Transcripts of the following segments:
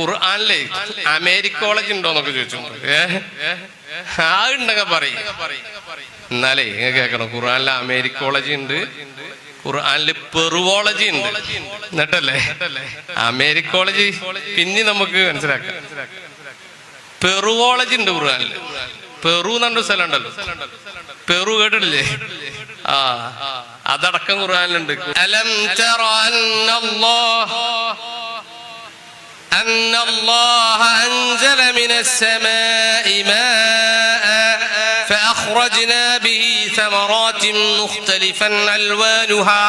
ഖുർആാനിലെ അമേരിക്കോളജി ഉണ്ടോന്നൊക്കെ ചോദിച്ചു. ഏ? ആ ഉണ്ടെങ്കിൽ പറയും. എന്നാലേ കേക്കണം ഖുർആാനിലെ കോളേജ് ഉണ്ട്. ഖുർആാനിൽ പെറുവോളജി ഉണ്ട്. എന്നിട്ടല്ലേ? അമേരിക്കോളജി പിന്നെ നമുക്ക് മനസ്സിലാക്കാം. പെറുവോളജി ഉണ്ട് ഖുർആാനിൽ. പെറു എന്നൊരു സ്ഥലം ഉണ്ടല്ലോ. പെറു കേട്ടിട്ടില്ലേ? ആ അതടക്കം ഖുർആാനിലുണ്ട്. അലം أن الله أنزل من السماء ماء فأخرجنا به ثمرات مختلفا ألوانها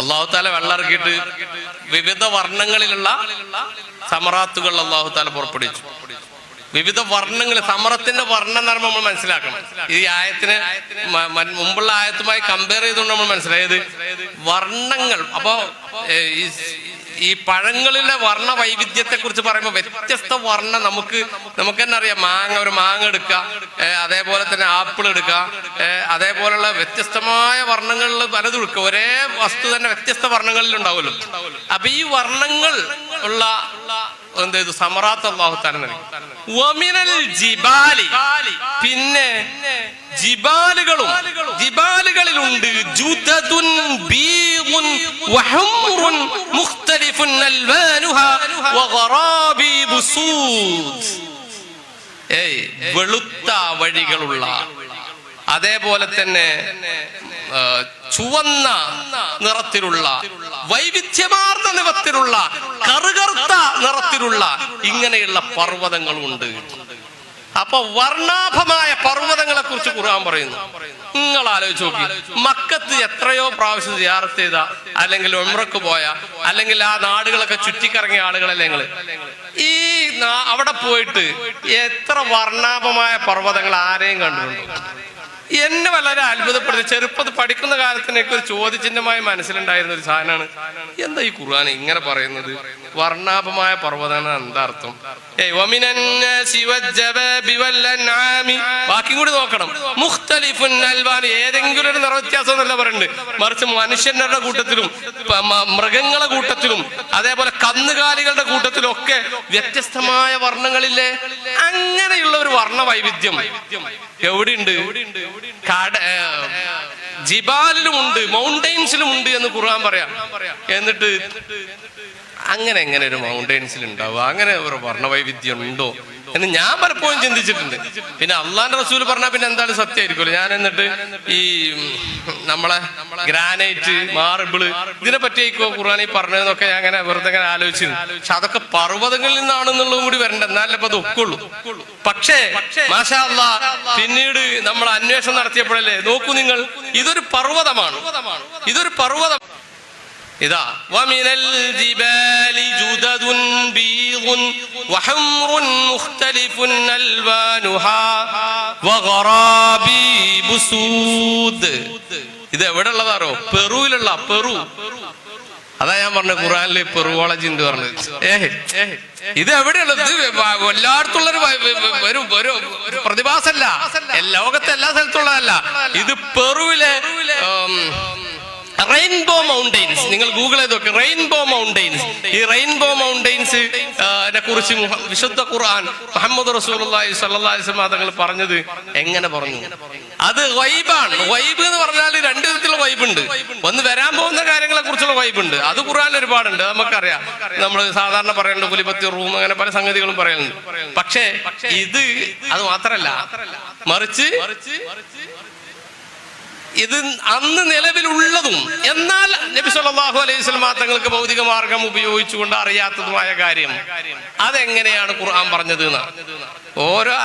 അള്ളാഹു താല വെള്ളം ഇറക്കിയിട്ട് വിവിധ വർണ്ണങ്ങളിലുള്ള സമറാത്തുകൾ അള്ളാഹു താല പുറപ്പെടുവിച്ചു വിവിധ വർണങ്ങൾ സമരത്തിന്റെ വർണം നമ്മൾ മനസ്സിലാക്കണം. ഈ ആയത്തിന് മുമ്പുള്ള ആയത്തുമായി കമ്പയർ ചെയ്തുകൊണ്ട് നമ്മൾ മനസ്സിലായത് വർണങ്ങൾ. അപ്പോ ഈ പഴങ്ങളിലെ വർണ വൈവിധ്യത്തെ കുറിച്ച് പറയുമ്പോൾ വ്യത്യസ്ത വർണ നമുക്ക് നമുക്ക് തന്നെ അറിയാം. മാങ്ങ ഒരു മാങ്ങ എടുക്കുക അതേപോലെ തന്നെ ആപ്പിൾ എടുക്കുക. അതേപോലുള്ള വ്യത്യസ്തമായ വർണങ്ങളിൽ പലതും എടുക്കുക ഒരേ വസ്തു തന്നെ വ്യത്യസ്ത വർണങ്ങളിൽ ഉണ്ടാവുമല്ലോ. അപ്പൊ ഈ വർണങ്ങൾ ഉള്ള എന്ത് ചെയ്തു? സമറാത്ത് അള്ളാഹു താല നൽകി വമിനൽ ജിബാലി. പിന്നെ ജിബാലുകളും ജിബാലുകളിലുണ്ട്. മുഖ്തലിഫുൻ അൽവാനുഹാ വഗറാബീബു സൂദ്. ഏയ് വെളുത്ത വഴികളുള്ള. അതേപോലെ തന്നെ ചുവന്ന നിറത്തിലുള്ള വൈവിധ്യമാർന്ന നിറത്തിലുള്ള കറുകറുത്ത നിറത്തിലുള്ള ഇങ്ങനെയുള്ള പർവതങ്ങളുണ്ട്. അപ്പൊ വർണാഭമായ പർവതങ്ങളെ കുറിച്ച് ഖുർആൻ പറയുന്നു. നിങ്ങൾ ആലോചിച്ച് നോക്കി. മക്കത്ത് എത്രയോ പ്രാവശ്യം സിയാറത്ത് ചെയ്ത അല്ലെങ്കിൽ ഒമ്രക്ക് പോയ അല്ലെങ്കിൽ ആ നാടുകളൊക്കെ ചുറ്റിക്കറങ്ങിയ ആളുകളല്ലേ നിങ്ങൾ? ഈ അവിടെ പോയിട്ട് എത്ര വർണാഭമായ പർവതങ്ങൾ ആരെയും കണ്ടിട്ടുണ്ടോ? എന്നെ വളരെ അത്ഭുതപ്പെടുത്തി ചെറുപ്പത്ത് പഠിക്കുന്ന കാലത്തിനൊക്കെ ഒരു ചോദ്യചിഹ്നമായി മനസ്സിലുണ്ടായിരുന്ന ഒരു സാധനമാണ്. എന്താ ഈ ഖുർആൻ ഇങ്ങനെ പറയുന്നത്? വർണാഭമായ പർവതമാണ് എന്താ അർത്ഥം. ബാക്കിയും കൂടി നോക്കണം. മുഖ്തലിഫുൻ അൽവാൻ ഏതെങ്കിലും ഒരു നിറവ്യത്യാസം എന്നല്ല പറയുന്നുണ്ട് മറിച്ച് മനുഷ്യന്മാരുടെ കൂട്ടത്തിലും മൃഗങ്ങളുടെ കൂട്ടത്തിലും അതേപോലെ കന്നുകാലികളുടെ കൂട്ടത്തിലും ഒക്കെ വ്യത്യസ്തമായ വർണങ്ങളില്ലേ? അങ്ങനെയുള്ള ഒരു വർണ വൈവിധ്യം എവിടെയുണ്ട്? കാട് ജിബാലിലുമുണ്ട് ജിബാലിലും ഉണ്ട് എന്ന് ഖുർആൻ പറയാം. എന്നിട്ട് അങ്ങനെ എങ്ങനെ ഒരു മൗണ്ടൈൻസിൽ ഉണ്ടാവുക? അങ്ങനെ ഒരു വർണവൈവിധ്യം ഉണ്ടോ? എന്ന് ഞാൻ പലപ്പോഴും ചിന്തിച്ചിട്ടുണ്ട്. പിന്നെ അള്ളാന്റെ റസൂൽ പറഞ്ഞാൽ പിന്നെ എന്താണ് സത്യമായിരിക്കുമല്ലോ. ഞാൻ എന്നിട്ട് ഈ നമ്മളെ ഗ്രാനൈറ്റ് മാർബിൾ ഇതിനെ പറ്റിയേക്കോ ഖുർആൻ ഈ പറഞ്ഞതെന്നൊക്കെ ഞാൻ അങ്ങനെ വെറുതെ അങ്ങനെ ആലോചിച്ചിരുന്നു. പക്ഷെ അതൊക്കെ പർവതങ്ങളിൽ നിന്നാണെന്നുള്ളതും കൂടി വരണ്ട. എന്നാലേ അത് ഒക്കുള്ളൂ. പക്ഷേ മാഷാ അള്ളാ പിന്നീട് നമ്മൾ അന്വേഷണം നടത്തിയപ്പോഴല്ലേ നോക്കൂ നിങ്ങൾ ഇതൊരു പർവതമാണ്. ഇതൊരു പർവതം. ഇതാ വമിനൽ ജിബാലി ജുദദുൻ ബീദുൻ വഹംറുൻ മുഖ്തലിഫുൻ അൽവാനുഹാ വഗറാബീബു സൂദ് ഇത് എവിടെ ഉള്ളതാറോ പെറുവിലുള്ള പെറു. അതാ ഞാൻ പറഞ്ഞ ഖുറാനിൽ പെറുവോളജി എന്ന് പറഞ്ഞത്. ഏഹ് ഇത് എവിടെയുള്ളത്? എല്ലായിടത്തുള്ള ഒരു പ്രതിഭാസമല്ല എല്ലാ- ലോകത്തെ എല്ലാ സ്ഥലത്തുള്ളതല്ല. ഇത് പെറുവിലെ മൗണ്ടെയിൻസ് നിങ്ങൾ ഗൂഗിൾ ചെയ്ത് നോക്കി. റെയിൻബോ മൗണ്ടെയിൻസ് ഈ റെയിൻബോ മൗണ്ടെയിൻസ് കുറിച്ച് വിശുദ്ധ ഖുർആൻ മുഹമ്മദ് അലൈഹി വസല്ലം തങ്ങൾ പറഞ്ഞത് എങ്ങനെ പറഞ്ഞു? അത് വൈബാണ്. വൈബ് എന്ന് പറഞ്ഞാൽ രണ്ട് വിധത്തിലുള്ള വൈബ് ഉണ്ട് ഒന്ന് വരാൻ പോകുന്ന കാര്യങ്ങളെ കുറിച്ചുള്ള വൈബ് ഉണ്ട് അത് ഖുർആൻ ഒരുപാടുണ്ട്. നമുക്കറിയാം. നമ്മൾ സാധാരണ പറയുന്നുണ്ട് കുലിപത്തി റൂം അങ്ങനെ പല സംഗതികളും പറയുന്നുണ്ട്. പക്ഷേ ഇത് അത് മാത്രല്ല. മറിച്ച് ഇത് അന്ന് നിലവിലുള്ളതും എന്നാൽ നബി സല്ലല്ലാഹു അലൈഹി വസല്ലം തങ്ങൾക്ക് ഭൗതിക മാർഗം ഉപയോഗിച്ചുകൊണ്ട് അറിയാത്തതുമായ കാര്യം. അതെങ്ങനെയാണ് ഖുർആൻ പറഞ്ഞത് ഓരോ